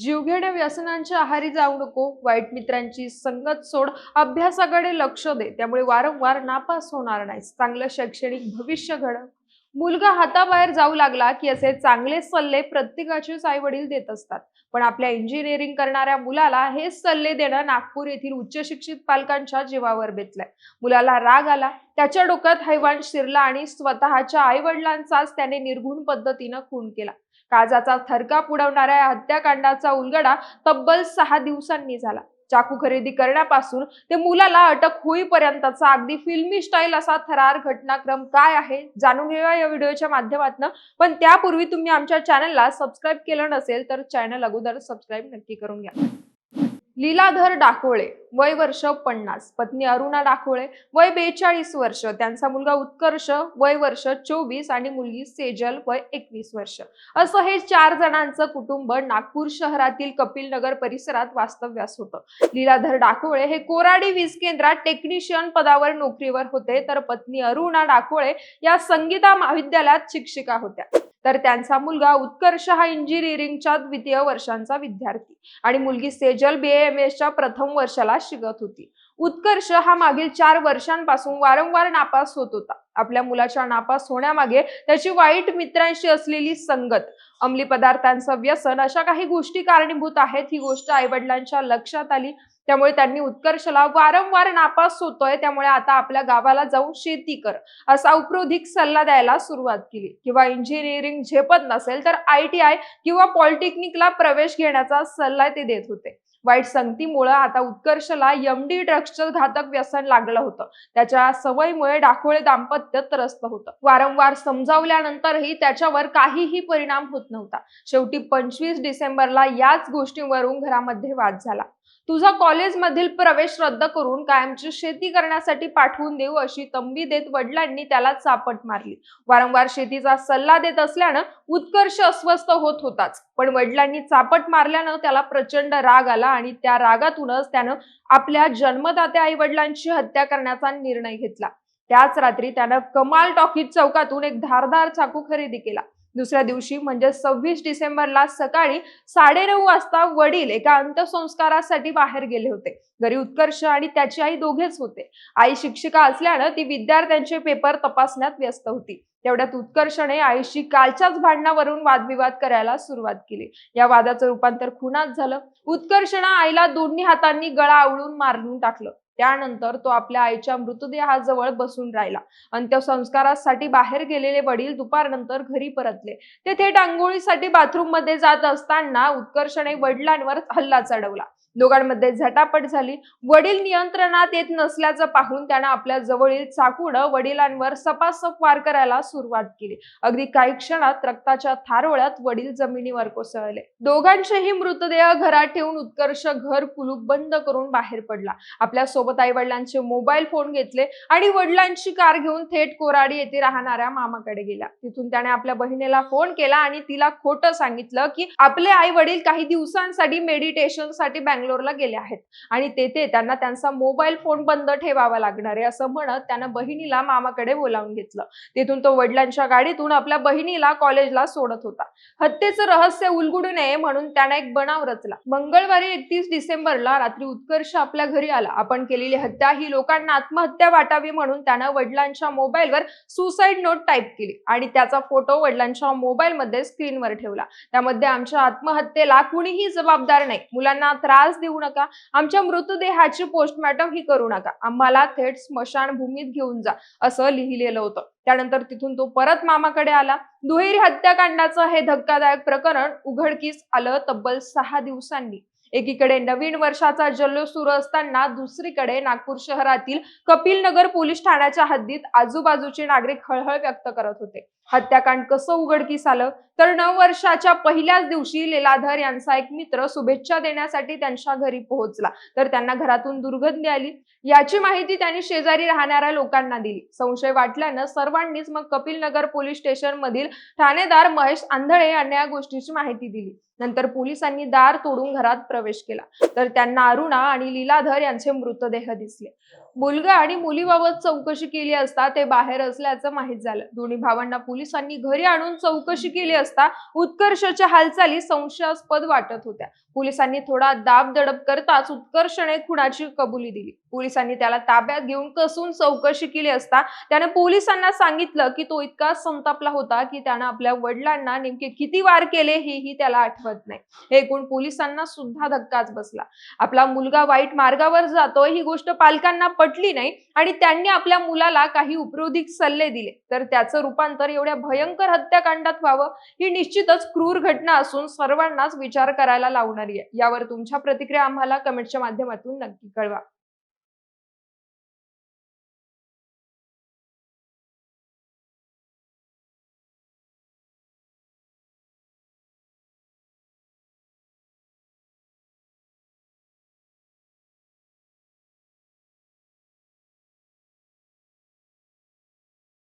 जीवघेण्या व्यसनांच्या आहारी जाऊ नको वाईट मित्रांची संगत सोड अभ्यासाकडे लक्ष दे. त्यामुळे वारंवार नापास होणार नाही चांगलं शैक्षणिक भविष्य घडव मुलगा हाताबाहेर जाऊ लागला की असे चांगले सल्ले प्रत्येकाचेच आई वडील देत असतात. पण आपल्या इंजिनिअरिंग करणाऱ्या मुलाला हेच सल्ले देणं नागपूर येथील उच्च शिक्षित पालकांच्या जीवावर बेतलंय. मुलाला राग आला त्याच्या डोक्यात हैवान शिरला आणि स्वतःच्या आई वडिलांचाच त्याने निर्घुण पद्धतीनं खून केला. काळजाचा थरकाप पुडवणाऱ्या या हत्याकांडाचा उलगडा तब्बल सहा दिवसांनी झाला. चाकू खरेदी करण्यापासून ते मुलाला अटक होईपर्यंतचा अगदी फिल्मी स्टाईल असा थरार घटनाक्रम काय आहे जाणून घेऊया या व्हिडिओच्या माध्यमातून. पण त्यापूर्वी तुम्ही आमच्या चॅनलला सबस्क्राईब केलं नसेल तर चॅनल अगोदर सबस्क्राईब नक्की करून घ्या. लीलाधर डाकोळे वय वर्ष पन्नास. पत्नी अरुणा डाकोळे वय बेचाळीस वर्ष. त्यांचा मुलगा उत्कर्ष वय वर्ष चोवीस आणि मुलगी सेजल वय एकवीस वर्ष. असं हे चार जणांचं कुटुंब नागपूर शहरातील कपिल नगर परिसरात वास्तव्यास होतं. लीलाधर डाकोळे हे कोराडी वीज केंद्रात टेक्निशियन पदावर नोकरीवर होते. तर पत्नी अरुणा डाकोळे या संगीता महाविद्यालयात शिक्षिका होत्या. तर त्यांचा मुलगा उत्कर्ष हा इंजिनिअरिंगच्या द्वितीय वर्षांचा विद्यार्थी. आणि मुलगी सेजल बी एम एसच्या प्रथम वर्षाला शिकत होती. उत्कर्ष हा मागील चार वर्षांपासून वारंवार नापास होत होता. आपल्या मुलाच्या नापास होण्यामागे त्याची वाईट मित्रांशी असलेली संगत अंमली पदार्थांचं व्यसन अशा काही गोष्टी कारणीभूत आहेत. ही गोष्ट आईवडिलांच्या लक्षात आली. त्यामुळे त्यांनी उत्कर्षला वारंवार नापास होतोय. त्यामुळे आता आपल्या गावाला जाऊन शेती कर असा उपरोधिक सल्ला द्यायला सुरुवात केली. किंवा इंजिनिअरिंग झेपत नसेल तर आय टी आय किंवा पॉलिटेक्निकला प्रवेश घेण्याचा सल्ला ते देत होते. वाईट संगतीमुळे आता उत्कर्षला एमडी ड्रग्सचं घातक व्यसन लागलं होतं. त्याच्या सवयीमुळे डाकोळे दाम्पत्य त्रस्त होतं. वारंवार समजावल्यानंतरही त्याच्यावर काहीही परिणाम होत नव्हता. शेवटी पंचवीस डिसेंबरला याच गोष्टीवरून घरामध्ये वाद झाला. तुझा कॉलेजमधील प्रवेश रद्द करून कायमची शेती करण्यासाठी पाठवून देऊ अशी तंबी देत वडिलांनी त्याला चापट मारली. वारंवार शेतीचा सल्ला देत असल्यानं उत्कर्ष अस्वस्थ होत होताच. पण वडिलांनी चापट मारल्यानं त्याला प्रचंड राग आला आणि त्या रागातूनच त्यानं आपल्या जन्मदात्या आई वडिलांची हत्या करण्याचा निर्णय घेतला. त्याच रात्री त्यानं कमाल टॉकीज चौकातून एक धारदार चाकू खरेदी केला. दुसऱ्या दिवशी म्हणजे सव्वीस डिसेंबरला सकाळी साडेनऊ वाजता वडील एका अंत्यसंस्कारासाठी बाहेर गेले होते. घरी उत्कर्ष आणि त्याची आई दोघेच होते. आई शिक्षिका असल्यानं ती विद्यार्थ्यांचे पेपर तपासण्यात व्यस्त होती. तेवढ्यात उत्कर्षने आईशी कालच्याच भांडणावरून वादविवाद करायला सुरुवात केली. या वादाचं रूपांतर खुनात झालं. उत्कर्षनं आईला दोन्ही हातांनी गळा आवळून मारून टाकलं. त्यानंतर तो आपल्या आईच्या मृतदेहाजवळ बसून राहिला. अंत्यसंस्कारासाठी बाहेर गेलेले वडील दुपारनंतर घरी परतले. ते थेट आंघोळीसाठी बाथरूममध्ये जात असताना उत्कर्षने वडिलांवर हल्ला चढवला. दोघांमध्ये झटापट झाली. वडील नियंत्रणात येत नसल्याचं पाहून त्यानं आपल्या जवळील चाकूनं वडिलांवर सपासप वार करायला सुरुवात केली. अगदी काही क्षणात रक्ताच्या थारोळ्यात वडील जमिनीवर कोसळले. दोघांचेही मृतदेह घरात ठेवून उत्कर्ष घर कुलूप बंद करून बाहेर पडला. आपल्यासोबत आई वडिलांचे मोबाईल फोन घेतले आणि वडिलांची कार घेऊन थेट कोराडी येथे राहणाऱ्या मामाकडे गेला. तिथून त्याने आपल्या बहिणीला फोन केला आणि तिला खोटं सांगितलं की आपले आई वडील काही दिवसांसाठी मेडिटेशनसाठी बँगलोरला गेले आहेत आणि तेथे त्यांना त्यांचा मोबाईल फोन बंद ठेवावा लागणार आहे असं म्हणत त्यानं बहिणीला मामाकडे बोलावून घेतलं. तिथून तो वडिलांच्या गाडीतून आपल्या बहिणीला कॉलेजला सोडत होता. हत्येचं रहस्य उलगडू नये म्हणून त्याने एक बनाव रचला. मंगळवारी एकतीस डिसेंबरला रात्री उत्कर्ष आपल्या घरी आला. आपण केलेली हत्या. ही लोकांना आत्महत्या वाटावी म्हणून त्यानं वडिलांच्या मोबाईलवर सुसाईड नोट टाईप केली आणि त्याचा फोटो वडिलांच्या मोबाईलमध्ये स्क्रीनवर ठेवला. त्यामध्ये आमच्या आत्महत्येला कुणीही जबाबदार नाही. मुलांना त्रास देऊ नका. आमच्या मृतदेहाची पोस्टमॉर्टम ही करू नका. आम्हाला थेट स्मशानभूमीत घेऊन जा असं लिहिलेलं होतं. त्यानंतर तिथून तो परत मामाकडे आला. दुहेरी हत्याकांडाचं हे धक्कादायक प्रकरण उघडकीस आलं तब्बल सहा दिवसांनी. एकीकडे नवीन वर्षाचा जल्लोष सुरू असताना दुसरीकडे नागपूर शहरातील कपिल नगर पोलीस ठाण्याच्या हद्दीत आजूबाजूचे नागरिक हळहळ व्यक्त करत होते. हत्याकांड कसं उघडकीस आलं? तर नऊ वर्षाच्या पहिल्याच दिवशी लेलाधर यांचा एक मित्र शुभेच्छा देण्यासाठी त्यांच्या घरी पोहोचला. तर त्यांना घरातून दुर्गंधी आली. याची माहिती त्यांनी शेजारी राहणाऱ्या लोकांना दिली. संशय वाटल्यानं सर्वांनीच मग कपिल नगर पोलीस स्टेशन मधील ठाणेदार महेश आंधळे यांना या गोष्टीची माहिती दिली. नंतर पोलिसांनी दार तोडून घरात प्रवेश केला. तर त्यांना अरुणा आणि लीलाधर यांचे मृतदेह दिसले. मुलगा आणि मुलीबाबत चौकशी केली असता ते बाहेर असल्याचं माहीत झालं. दोन्ही भावांना पोलिसांनी घरी आणून चौकशी केली असता उत्कर्षच्या हालचाली संशयास्पद वाटत होत्या. पोलिसांनी थोडा दाब दडप करताच उत्कर्षने खुणाची कबुली दिली. पोलिसांनी त्याला ताब्यात घेऊन कसून चौकशी केली असता त्याने पोलिसांना सांगितलं की तो इतका संतापला होता की त्यानं आपल्या वडिलांना नेमके किती वार केले हेही त्याला आठवत नाही. हे ऐकून पोलिसांना सुद्धा धक्काच बसला. आपला मुलगा वाईट मार्गावर जातो ही गोष्ट पालकांना पटली नाही आणि त्यांनी आपल्या मुलाला काही उपरोधिक सल्ले दिले. तर त्याचं रूपांतर एवढ्या भयंकर हत्याकांडात व्हावं ही निश्चितच क्रूर घटना असून सर्वांनाच विचार करायला लावणारी आहे. यावर तुमच्या प्रतिक्रिया आम्हाला कमेंटच्या माध्यमातून नक्की कळवा.